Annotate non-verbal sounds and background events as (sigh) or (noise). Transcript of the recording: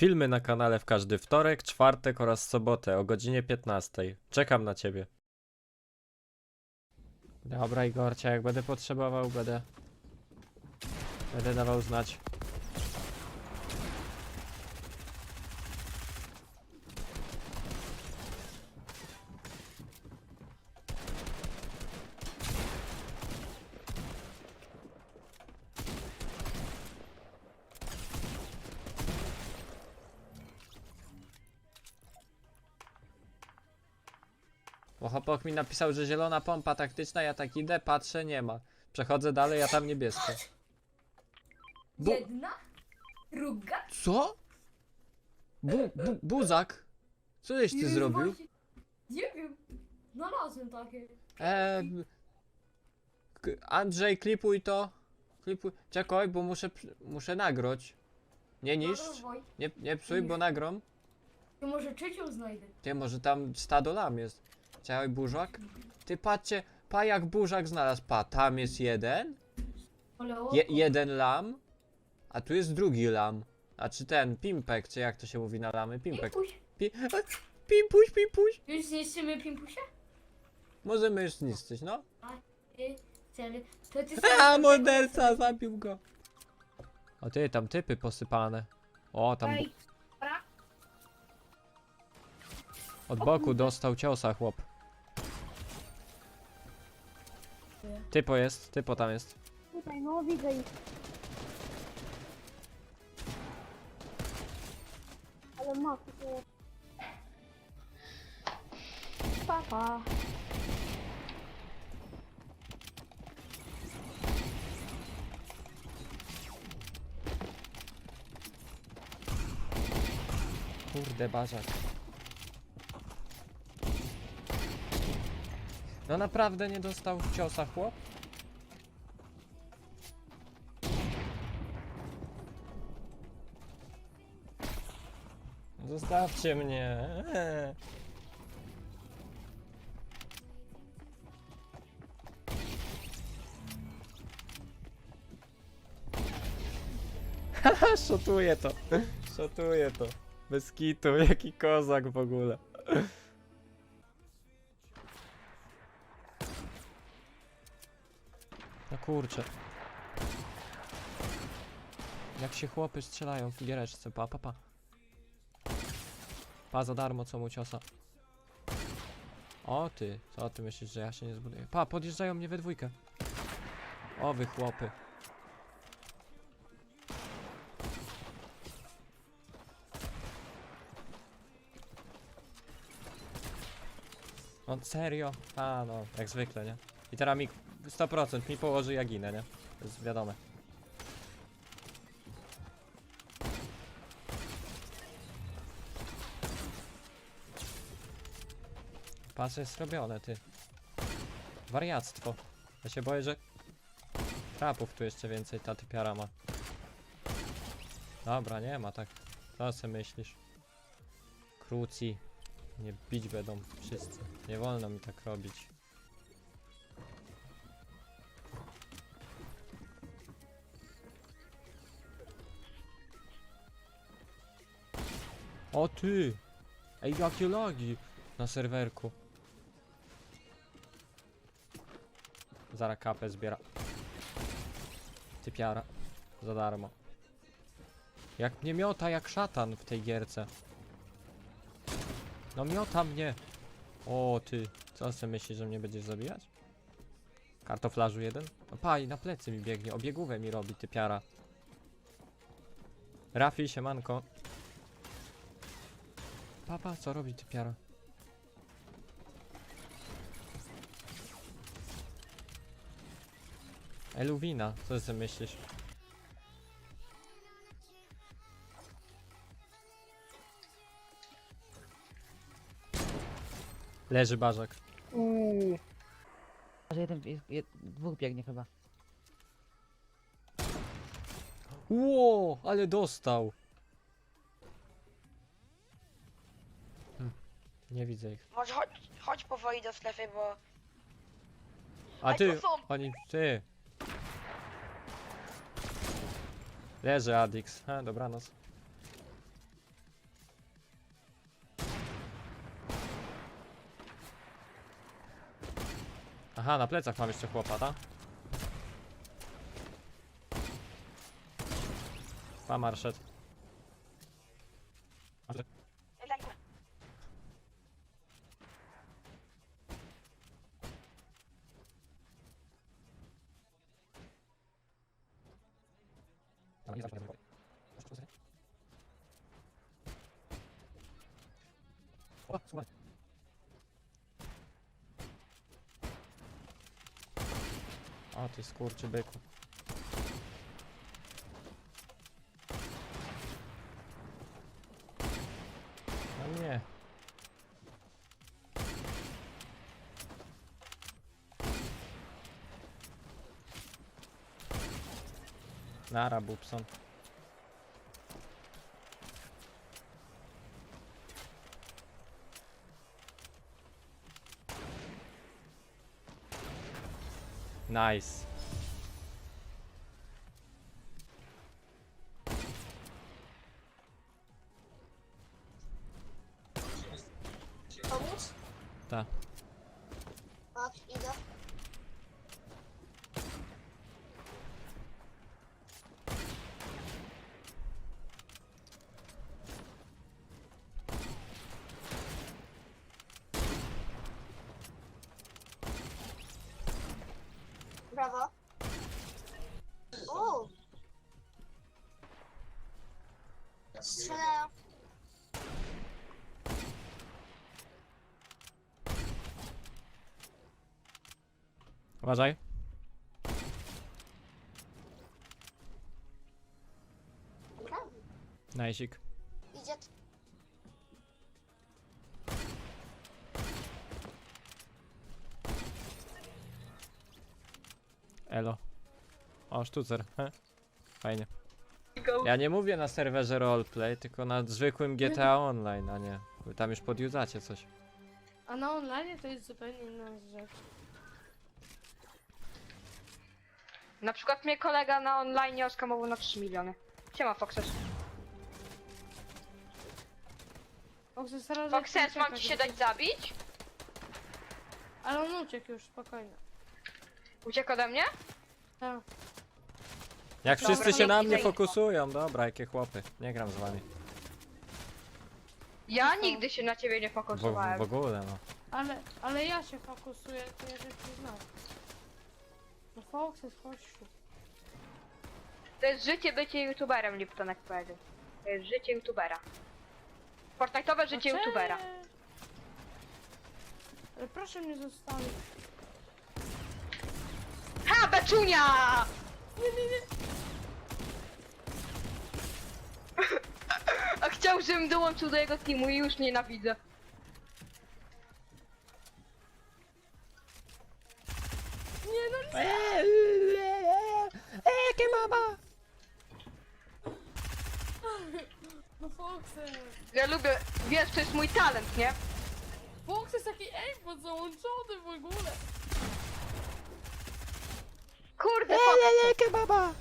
Filmy na kanale w każdy wtorek, czwartek oraz sobotę o godzinie 15. Czekam na ciebie. Dobra Igorcia, jak będę potrzebował, będę... Będę dawał znać. Bo chłopak mi napisał, że zielona pompa taktyczna, ja tak idę, patrzę, nie ma. Przechodzę dalej, a tam niebieska. Bu- Jedna, druga. Co? Bu, bu, buzak? Co żeś ty zrobił? właśnie- Nie wiem. Znalazłem takie. Eee, k- Andrzej, klipuj to. Klipuj. Czekaj, bo muszę, muszę nagrać. Nie niszcz. Dawaj. Nie, nie psuj, bo nagrom. To może trzecią znajdę. Ty, może tam stado lam jest. Czekaj, burzak. Ty, patrzcie, pa jak burzak znalazł. Pa, tam jest jeden. Je, jeden lam. A tu jest drugi lam. A czy ten, pimpek, czy jak to się mówi na lamy? Pimpek. Pimpuś. Pi e, pimpuś, pimpuś. Już zniszczymy Pimpusia? Możemy już zniszczyć, no. Y, Cel. To ty (laughs) A, morderca, zabił go. O ty, tam typy posypane. O, tam Ej, od boku dostał ciosa chłop. Typo jest, typo tam jest. Tutaj, no widzę ich. Ale to jest. Papa. Kurde, bażak. No naprawdę nie dostał ciosa chłop? Zostawcie mnie. Eee. (laughs) Haha, szotuję to. Szotuję to. Bez kitu, jaki kozak w ogóle. Kurczę. Jak się chłopy strzelają w giereczce, pa pa pa. Pa za darmo co mu ciosa. O ty, co ty myślisz, że ja się nie zbuduję? Pa, podjeżdżają mnie we dwójkę. O wy chłopy. No serio? A no, jak zwykle, nie? I teraz mi 100% mi położy ja ginę, nie? To jest wiadome. Pas jest robione, ty. Wariactwo. Ja się boję, że trapów tu jeszcze więcej ta typiara ma. Dobra, nie ma tak. Co sobie myślisz? Kruci. Nie bić będą wszyscy. Nie wolno mi tak robić. O ty! Ej, jakie lagi na serwerku. Zara kapę zbiera. Typiara. Za darmo. Jak mnie miota jak szatan w tej gierce. No miota mnie. O ty, co sobie myślisz, że mnie będziesz zabijać? Kartoflarzu jeden? No paj, na plecy mi biegnie, obiegówę mi robi typiara. Rafi, siemanko. Papa, co robi typiara? Eluwina, co sobie myślisz? Leży bażak. Może jeden, je, je, dwóch biegnie chyba. Ło, ale dostał. Nie widzę ich. Może chodź, chodź powoli do strefy, bo... A ty, oni, ty. Leży Adix. A, dobranoc. Aha, na plecach mam jeszcze chłopa, ta? Pamarszet. Tamam bir saçma Koş koş koş. A ty skurczy byku. Nara, Bubson. Nice. Pomóc? Ta. Tak, idę. Brawo. O! Strzelają. Uważaj. Najsik. Elo. O, sztucer. He? Fajnie. Ja nie mówię na serwerze roleplay, tylko na zwykłym GTA Online, a nie. Wy tam już podjudzacie coś. A na online to jest zupełnie inna rzecz. Na przykład mnie kolega na online oskamował na 3 miliony. Siema Foxes. Foxes, teraz Foxes, mam ci się dać zabić? Ale on uciekł już, spokojnie. Uciekł ode mnie? Tak. Jak Dobra, wszyscy się na dzięki mnie za info. fokusują, dobra, jakie chłopy. Nie gram z wami. Ja nigdy się na ciebie nie W, fokusowałem. w ogóle, no. Ale, ale ja się fokusuję, to ja rzeczy znam. No Foxes, chodź tu. To jest życie bycie youtuberem, Liptonek powiedział. To jest życie youtubera. Fortnite'owe życie No youtubera. Ale proszę mnie zostawić. Ha, beczunia! Nie, nie, nie. A chciał, żebym dołączył do jego teamu i już nienawidzę. Nie, no nie. Jakie mama! No Foxes. Ja lubię, wiesz, to jest mój talent, nie? Foxes taki aimbot załączony w ogóle. Kurde, Fox. Jakie mama!